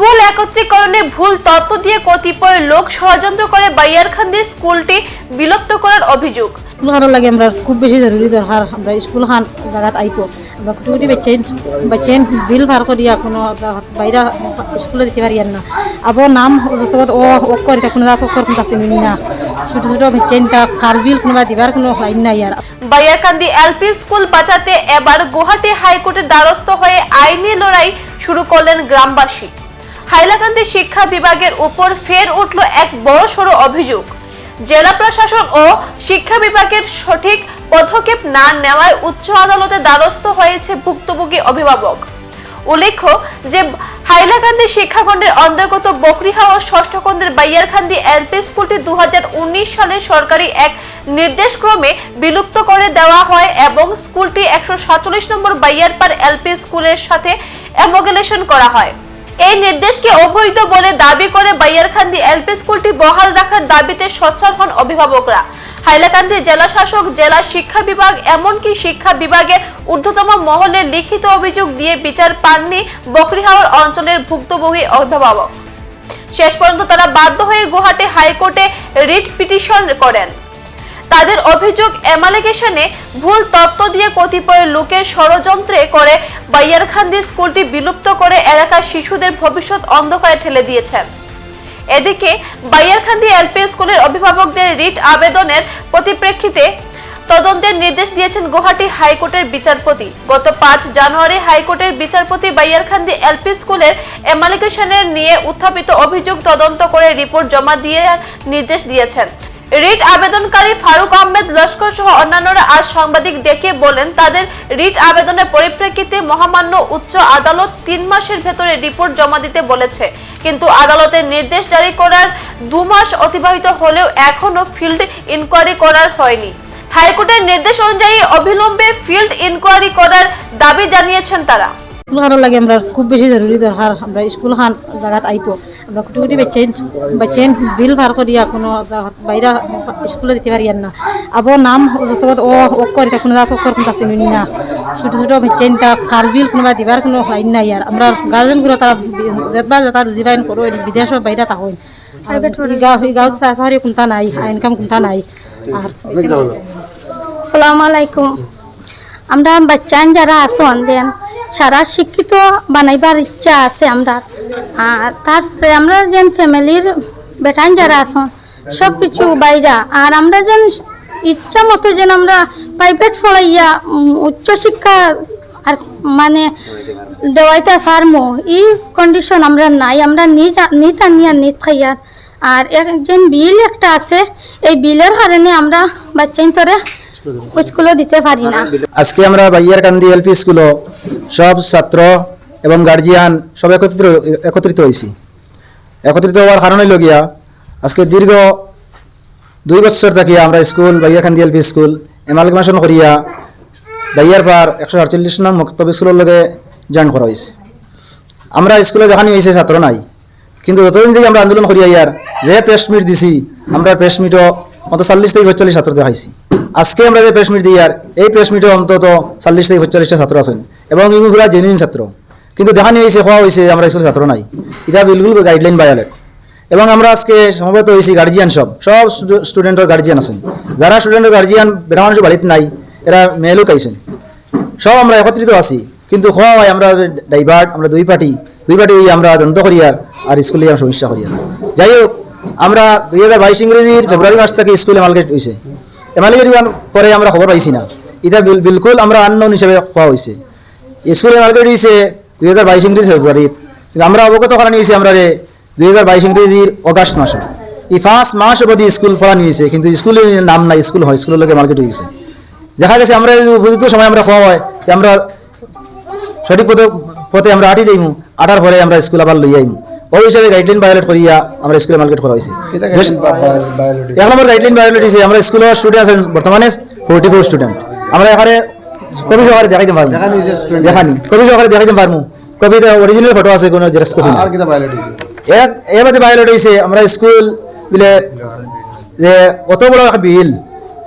School একত্রীকরণে ভুল তথ্য দিয়ে কতিপয় লোক ষড়যন্ত্র করে বাইয়ারখান্দি স্কুলটি বিলুপ্ত করার অভিযোগ স্কুল লাগে আমরা খুব বেশি জরুরি দরকার আমরা স্কুল খান জায়গাত আইতো আমরা কুটি কুটি বাচ্চাইন বিল ভার করিয়া কোনো বাইরা স্কুলে দিতে পারি না আবার নাম দস্তখত ও ও করি কোনো রাত অক্ষর কোনো আছে না ছোটো ছোটো বাচ্চাইন তা খাল বিল কোনোবা দিবার কোনো লাইন নাই আর বাইয়ারকান্দি এলপি স্কুল বাঁচাতে এবার গুয়াহাটি হাইকোর্টের দ্বারস্থ হয়ে আইনি লড়াই শুরু করলেন গ্রামবাসী হাইলাকান্দি শিক্ষা বিভাগের উপর ফের উঠল এক বড় সড়ো অভিযোগ। জেলা প্রশাসন ও শিক্ষা বিভাগের সঠিক পদক্ষেপ না নেওয়ায় উচ্চ আদালতে দ্বারস্থ হয়েছে ভুক্তভোগী অভিভাবক। উল্লেখ্য যে, হাইলাকান্দি শিক্ষাখণ্ডের অন্তর্গত বকরিহাওয়া ষষ্ঠ খণ্ডের বাইয়ারখান্দি এলপি স্কুলটি দু হাজার উনিশ সালে সরকারি এক নির্দেশক্রমে বিলুপ্ত করে দেওয়া হয় এবং স্কুলটি একশো সাতচল্লিশ নম্বর বাইয়ারপার এলপি স্কুলের সাথে অ্যামোগেলেশন করা হয়। এই নির্দেশকে অবৈধ বলে দাবি করে বাইয়ারখান্দি এলপি স্কুলটি বহাল রাখার দাবিতে সোচ্চার হন অভিভাবকরা। হাইলাকান্দি জেলা শাসক জেলা শিক্ষা বিভাগ এমনকি শিক্ষা বিভাগে ঊর্ধ্বতম মহলে লিখিত অভিযোগ দিয়ে বিচার পাননি বকরিহাওয়ার অঞ্চলের ভুক্তভোগী অভিভাবক। শেষ পর্যন্ত তারা বাধ্য হয়ে গুয়াহাটি হাইকোর্টে রিট পিটিশন করেন। তাদের অভিযোগ এমালিগেশনে ভুল তথ্য দিয়ে কতিপয় লোকের ষড়যন্ত্রে করে বাইয়ারখান্দি স্কুলটি বিলুপ্ত করে এলাকার শিশুদের ভবিষ্যৎ অন্ধকারে ঠেলে দিয়েছেন এদিকে বাইয়ারখান্দি এলপি স্কুলের অভিভাবকদের রিট আবেদনের পরিপ্রেক্ষিতে তদন্তের নির্দেশ দিয়েছেন গুয়াহাটি হাইকোর্টের বিচারপতি। গত পাঁচ জানুয়ারি হাইকোর্টের বিচারপতি বাইয়ারখান্দি এলপি স্কুলের এমালিগেশনের নিয়ে উত্থাপিত অভিযোগ তদন্ত করে রিপোর্ট জমা দিয়ে নির্দেশ দিয়েছেন। রিট আবেদনকারী ফারুক আহমেদ লস্কর সহ অন্যান্যরা আজ সাংবাদিক ডেকে বলেন, তাদের রিট আবেদনের পরিপ্রেক্ষিতে মহামান্য উচ্চ আদালত তিন মাসের ভেতরে রিপোর্ট জমা দিতে বলেছে। কিন্তু আদালতের নির্দেশ জারি করার দু মাস অতিবাহিত হলেও এখনও ফিল্ড ইনকোয়ারি করার হয়নি। হাইকোর্টের নির্দেশ অনুযায়ী অবিলম্বে ফিল্ড ইনকোয়ারি করার দাবি জানিয়েছেন তারা। স্কুল লাগে আমরা খুব বেশি জরুরি দরকার আমরা স্কুল খান জায়গাত আইতো। কুটি বাচ্চাইন বাচ্চাইন বিল ভার করিয়া কোনো বাইরা স্কুলে দিতে পারি না আবার নাম ও ও করি কোনো রাত অক্ষর কোনো আছে না। ছোটো ছোটো বাচ্চাইন তা খাল বিল কোনোবা দিবার কোনো লাইন নাই আর আমরা গার্জেনগুলো তারা যেতবা যেটা রুজি বাইন করো বিদেশের বাইরে তা হইন গাঁও চাহারি কোনটা নাই ইনকাম কোনটা নাই। আর আসসালামু আলাইকুম। আমরা বাচ্চান যারা আসন দেন সারা শিক্ষিত বানাইবার ইচ্ছা আছে আমরা। আর তারপরে আমরা যেন ফ্যামিলির বেটান যারা আসন সব কিছু বাইরা। আর আমরা যেন ইচ্ছা মতো যেন আমরা প্রাইভেট পড়াইয়া উম, উচ্চশিক্ষা আর মানে দেওয়াইতে পারমো। এই কন্ডিশন আমরা নাই। আমরা নিজ নিত আনিয়া নিত খাইয়া। আর একজন বিল একটা আছে এই বিলের কারণে আমরা বাচ্চাইন তোরে স্কুলে দিতে পারি। না। আজকে আমরা বাইয়ার কান্দি এলপি স্কুলও সব ছাত্র এবং গার্জিয়ান সব একত্রিত একত্রিত হয়েছি একত্রিত হওয়ার কারণ হইল গিয়া আজকে দীর্ঘ দুই বছর থাকি আমরা স্কুল বাইয়ার কান্দি এলপি স্কুল এমালগেশন করিয়া বাইয়ার পার একশো আটচল্লিশ নং মক্তব স্কুলের লগে জয়েন করা হয়েছে আমরা স্কুলে যখন হয়েছে ছাত্র নাই। কিন্তু যতদিন থেকে আমরা আন্দোলন করিয়া ইয়ার যে প্রেস মিট দিছি, আমরা প্রেস মিটও অন্তত চল্লিশ থেকে পঁয়তাল্লিশ ছাত্র দেখাইছি আজকে আমরা যে প্রেস মিট দিই, আর এই প্রেস মিটে অন্তত চল্লিশ থেকে পঁয়তাল্লিশটা ছাত্র আছেন, এবং এগুলো জেনুইন ছাত্র। কিন্তু দেখানি হয়েছে হওয়া হয়েছে আমরা স্কুলের ছাত্র নাই। এটা বিলকুল গাইডলাইন বায়ালেট এবং আমরা আজকে সমবেত হয়েছি গার্জিয়ান সব। সব স্টুডেন্টের গার্জিয়ান আছেন। যারা স্টুডেন্টের গার্জিয়ান বেড়া মানুষের বাড়িতে নাই, এরা মেয়েলোক আইছেন সব আমরা একত্রিত আছি। কিন্তু হওয়া হয়, আমরা ডাইভার্ট আমরা দুই পার্টি দুই পার্টি আমরা দ্বন্দ্ব করি, আর স্কুলে সমস্যা করিয়ার যাই হোক আমরা দুই হাজার বাইশ ইংরেজির ফেব্রুয়ারি মাস থেকে স্কুল এমালগেট হয়েছে হওয়ার পরে আমরা খবর পাইছি না। এটা বিলকুল আমরা আননোন হিসেবে হওয়া হয়েছে স্কুলে এমালগেট হয়েছে দুই হাজার বাইশ ইংরেজি ফেব্রুয়ারিত। কিন্তু আমরা অবগত করা নিয়েছি আমরা রে দুই হাজার বাইশ ইংরেজির অগাস্ট মাসে। এই ফার্স্ট মাস অবধি স্কুল পড়া নিয়েছে, কিন্তু স্কুলের নাম নাই, স্কুল হয়, স্কুলের লোকে মার্কেট হয়েছে দেখা গেছে আমরা এই উপযুক্ত সময় আমরা খাওয়া হয়, যে আমরা সঠিক পথে পথে আমরা আটি যাইমু আটার পরে আমরা স্কুল আবার লই আইমু। ওই হিসাবে গাইডলাইন ভায়োলেট করিয়া আমরা স্কুলে মার্কেট করা হয়েছে এক নম্বর গাইডলাইন ভায়োলেট হয়েছে আমরা স্কুলের স্টুডেন্ট আছেন বর্তমানে ফোর্টি ফোর স্টুডেন্ট আমরা এখানে কবি সহকারে দেখাইতে পারব। দেখানি কবি সহকারে দেখাইতে পারব। কবিতা অরিজিনাল ফটো আছে কোনো জেরক্স কপি এবারে ভায়োলেট হয়েছে আমরা স্কুল বিলে যে অত বড় একটা বিল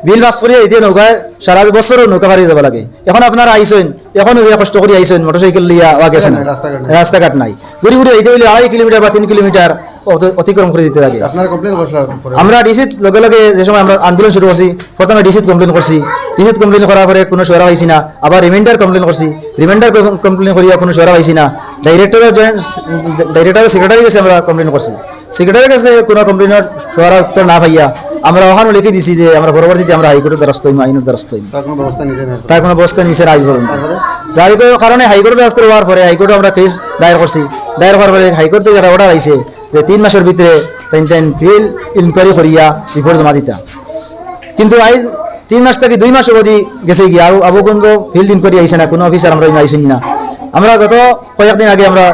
বিল পাস করিয়া এতিয়া নৌকায় সারা বছরও নৌকা পাড়ি যাব লাগে। এখন আপনারা আইসেন এখন কষ্ট করে আইসেন মোটরসাইকেল লিয়া ওয়া গেছে না রাস্তাঘাট নাই। ঘুরি ঘুরি আইতে হইলে আড়াই কিলোমিটার বা তিন কিলোমিটার অতিক্রম করে দিতে লাগে? আমরা ডিসিত লগে লগে যে সময় আমরা আন্দোলন শুরু করছি প্রথমে ডিসিত কমপ্লেন করছি। ডিসিত কমপ্লেন করার পরে কোনো সরা হয়েছি না। আবার রিমাইন্ডার কমপ্লেন করছি। রিমাইন্ডার কমপ্লেন করিয়া কোনো সরা হয়েছি না। ডাইরেক্টর ডাইরেক্টর সেক্রেটারি কাছে আমরা কমপ্লেন করছি। সেক্রেটারির কাছে কোনো কমপ্লেনের সরা উত্তর না পাইয়া আমরা ওখানে লিখে দিছি যে আমরা পরবর্তীতে আমরা হাইকোর্টের দ্বারস্থ হইম আইনের দ্বারস্থ হইম। তার কোনো ব্যবস্থা? তার নিয়েছে আজ পর্যন্ত। যার কারণে হাইকোর্টের রাস্তা হওয়ার পরে হাইকোর্টে আমরা কেস দায়ের করছি। দায়ের করার পরে হাইকোর্ট থেকে অর্ডার আইছে যে তিন মাসের ভিতরে তাই তাই ফিল্ড ইনকোয়ারি করিয়া রিপোর্ট জমা দিতা। কিন্তু আজ তিন মাস থেকে দুই মাস অবধি গেছে গিয়ে আর আবু কিন্তু ফিল্ড ইনকোয়ারি আইছে না কোনো অফিসার আমরা আইসুন না। আমরা গত কয়েকদিন আগে আমরা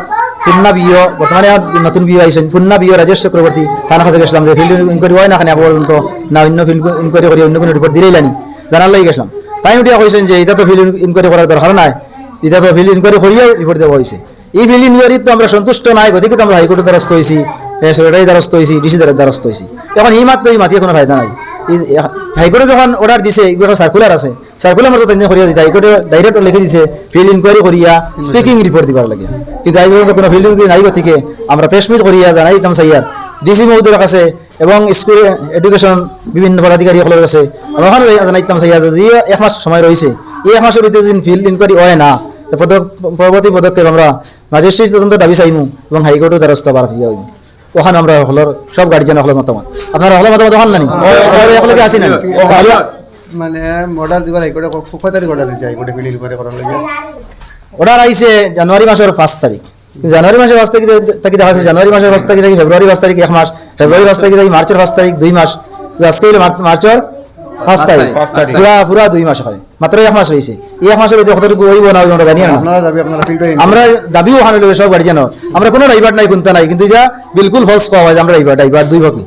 পুন্না বিও বর্তমানে নতুন বিও আইসুন পুন্না বিও রাজেশ চক্রবর্তী থানা কাছে গেছিলাম যে ফিল্ড ইনকোয়ারি হয় না খানে পর্যন্ত না অন্য ফিল্ড ইনকোয়ারি করি অন্য কোনো রিপোর্ট দিলেই জানি জানার লাগি গেছিলাম তাই উঠিয়া কইছেন যে এটা তো ফিল্ড ইনকোয়ারি করার দরকার নাই এটা তো ফিল্ড ইনকোয়ারি করিয়া রিপোর্ট দেওয়া হয়েছে এই ফিল্ড ইনকোয়ারিত তো আমরা সন্তুষ্ট নাই গতিকে তো আমরা হাইকোর্টের দ্বারস্থ হয়েছি সেক্রেটারি দ্বারস্থ হয়েছি ডিসি দ্বারস্থ হয়েছি এখন এই মাত্র এই মাতিয়ে কোনো ফায়দা নাই হাইকোর্টে যখন অর্ডার দিছে এগুলো সার্কুলার আছে সার্কুলার মতো তেমনি করিয়া দিতে হাইকোর্টে ডাইরেক্ট লিখে দিছে ফিল্ড ইনকোয়ারি করিয়া স্পিকিং রিপোর্ট দিবার লাগে। কিন্তু আজ পর্যন্ত কোনো ফিল্ড ইনকোয়ারি নাই গতিকে আমরা প্রেসমিট করিয়া জানাই দিতাম সাইয়ার ডিসি মহোদয়ের কাছে এবং স্কুল এডুকেশন বিভিন্ন পদাধিকারীসকলের কাছে আমরা ওখানে জানাইতাম সাইয়ার যদি এক মাস সময় রয়েছে এই এক মাসের ভিতরে যদি ফিল্ড ইনকোয়ারি হয় না পরবর্তী পদক্ষেপ আমরা ম্যাজিস্ট্রেট তদন্ত দাবি চাইমু এবং হাইকোর্টের দ্বারস্থ বার হইয়া হইমু। ওখানে আমরা হলর সব গার্জিয়ান হলের মতামত। আপনারা হলের মতামত ওখান নানি এখনকে আসি না? মানে অর্ডার দিবার হাইকোর্টে ক- কয় তারিখ অর্ডার দিচ্ছে হাইকোর্টে ফিল্ড ইনকোয়ারি করার লাগে? অর্ডার আইছে জানুয়ারি মাসের পাঁচ তারিখ। কিন্তু জানুয়ারি মাসের পাঁচ তারিখ থাকি দেখা যাচ্ছে জানুয়ারি মাসের পাঁচ তারিখ থাকি ফেব্রুয়ারি পাঁচ তারিখ এক মাস ফেব্রুয়ারি পাঁচ তারিখ থাকি মার্চের পাঁচ তারিখ দুই মাস। আজকে হইল মার্চের পাঁচ তারিখ। পুরা পুরা দুই মাস ওখানে মাত্র এক মাস রয়েছে। এই এক মাসের ভিতরে কতটুকু হইব না আমরা জানি না। আপনারা দাবি আপনারা ফিল্ড আমরা দাবিও ওখানে লইবে সব গার্জিয়ান আমরা কোনো ড্রাইভার নাই কোনটা নাই কিন্তু এটা বিলকুল ফলস পাওয়া হয় আমরা ড্রাইভার ড্রাইভার দুই ভাবি।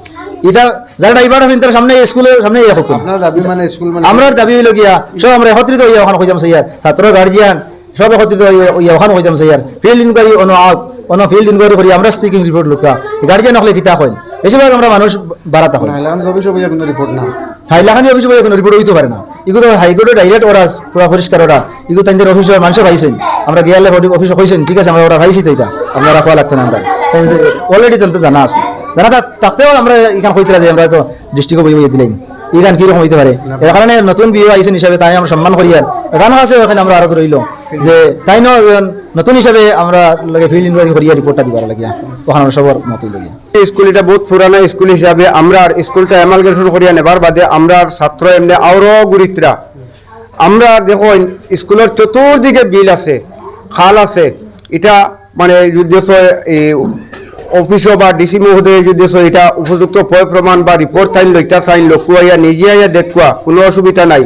এটা যারা ড্রাইভার আছেন তার সামনে স্কুলের সামনে ইয়ে হকুন। আপনারা দাবি মানে স্কুল মানে আমরা দাবি হইল গিয়া সব আমরা একত্রিত হইয়া ওখানে কইতাম স্যার ছাত্র গার্জিয়ান সব একত্রিত হইয়া ওখানে কইতাম sir field inquiry on out on field inquiry করি আমরা স্পিকিং রিপোর্ট লুকা। গার্জিয়ান হলে কিতা বেশিরভাগ আমরা মানুষ বাড়াতা হয় এখন অফিসে কোনো রিপোর্ট না হাইলাখানি অফিস বলে কোনো রিপোর্ট হইতে পারে না। এগুলো হাইকোর্টে ডাইরেক্ট পুরা পরিষ্কার এগুলো তাদের মানুষের পাইছেন। আমরা গিয়ালে অফিসে কইছেন ঠিক আছে আমরা অর্ডার পাইছি তো এটা। আপনারা খোয়া লাগতো না আমরা। অলরেডি তাদের জানা আছে। জানা থাকতেও আমরা এখানে কইতে যে আমরা তো ডিস্ট্রিক্টে বই বই দিলাম এখান কীরকম হইতে পারে? এর কারণে নতুন বিয়ে আইসেন হিসাবে তাই আমরা সম্মান করি আর এখানে আছে, ওখানে আমরা আরও রইল। যে তাই ন নতুন হিসাবে আমরা লাগে ফিল্ড ইনকোয়ারি করিয়া রিপোর্টটা দিবার লাগিয়া ওখানে আমরা সবার মতই স্কুল এটা বহুত পুরানা স্কুল হিসাবে আমরা স্কুলটা করিয়া নেবার বাদে আমরা ছাত্র এমনি আরও গুরিত্রা। আমরা দেখো, স্কুলের চতুর্দিকে বিল আছে, খাল আছে। এটা মানে যুদ্ধ অফিসও বা ডিসি মহোদয় যদি এটা উপযুক্ত ভয় প্রমাণ বা রিপোর্ট চাইন লইতা চাইন লকুয়াইয়া নিজে আইয়া দেখুয়া কোনো অসুবিধা নাই।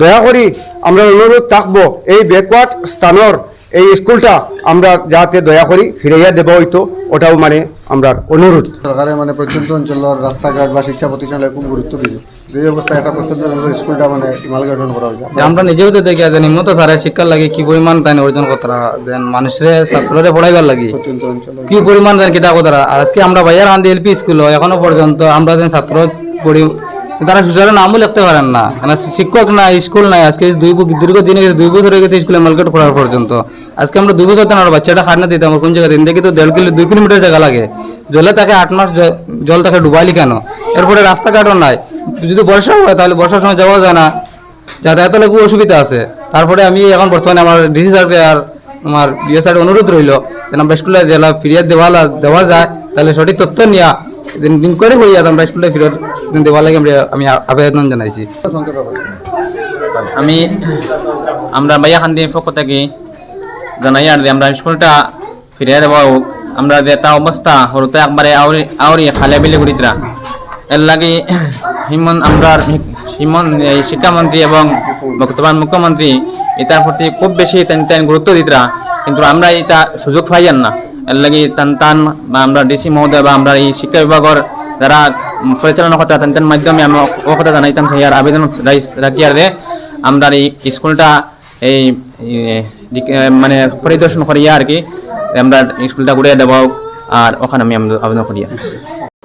দয়া করি আমরা অনুরোধ থাকব, এই ব্যাকওয়ার্ড স্থানর এই স্কুলটা আমরা যাতে দয়া করি ফিরাইয়া দেব হইতো ওটাও মানে আমরা অনুরোধ সরকারের মানে প্রত্যন্ত অঞ্চলের রাস্তাঘাট বা শিক্ষা প্রতিষ্ঠানের খুব গুরুত্ব দিয়েছে এই অবস্থায় একটা প্রত্যন্ত স্কুলটা মানে ইমালগার্ডন করা হয়েছে। আমরা নিজেও তো দেখি যে নিম্নত সারে শিক্ষার লাগি কি পরিমাণ তাই অর্জন কতরা দেন মানুষের ছাত্ররে পড়াইবার লাগি। কি পরিমাণ দেন কিতা কতরা আর আজকে আমরা ভাইয়ার আন্দি এলপি স্কুল এখনও পর্যন্ত আমরা যেন ছাত্র পড়ি তারা সুসারে নামও লিখতে পারেন না। কেন শিক্ষক নাই স্কুল নাই আজকে দুই ব- দীর্ঘ দিনে গেছে দুই বছর হয়ে গেছে স্কুলে মার্কেট করার পর্যন্ত। আজকে আমরা দুই বছর আর বাচ্চাটা খাটনা দিতাম কোন জায়গায় দিন দেখি তো দেড় কিলো দুই কিলোমিটার জায়গা লাগে। জলে তাকে আট মাস জল তাকে ডুবাইলি কেন? এরপরে রাস্তাঘাটও নাই। যদি বর্ষা হয়, তাহলে বর্ষার সময় যাওয়া যায় না। যাতায়াতের খুব অসুবিধা আছে। তারপরে আমি এখন বর্তমানে আমার ডিসি স্যারকে আর আমার বিএ স্যার অনুরোধ রইল, যেন আমরা স্কুলে জেলা ফিরিয়াদ দেওয়া দেওয়া যায়। তাহলে সঠিক তথ্য ইনকোয়ারি করি আর আমরা স্কুলে ফিরত দেওয়া লাগে আমি আবেদন জানাইছি। আমি, আমরা বাইয়া খান্দির পক্ষ থেকে জানাই আর আমরা স্কুলটা ফিরিয়ে দেবো হোক। আমরা যে তা অবস্থা, হরতে একবারে আউরি আউরি খালে বিলে ঘুরিতরা এর লাগি হিমন আমরা হিমন, এই শিক্ষামন্ত্রী এবং বর্তমান মুখ্যমন্ত্রী এটার প্রতি খুব বেশি তেন তেন গুরুত্ব দিতরা কিন্তু আমরা এটা সুযোগ পাইয়ান না। এর লাগি তান টান বা আমরা ডিসি মহোদয় বা আমরা এই শিক্ষা বিভাগের যারা পরিচালনা কথা তেন তেন মাধ্যমে আমরা ও কথা জানাইতাম সেই আর আবেদন আর যে আমরা এই স্কুলটা এই মানে পরিদর্শন করিয়া আর কি। আমরা স্কুলটা ঘুরে দেব আর ওখানে আমি আবেদন করিয়া।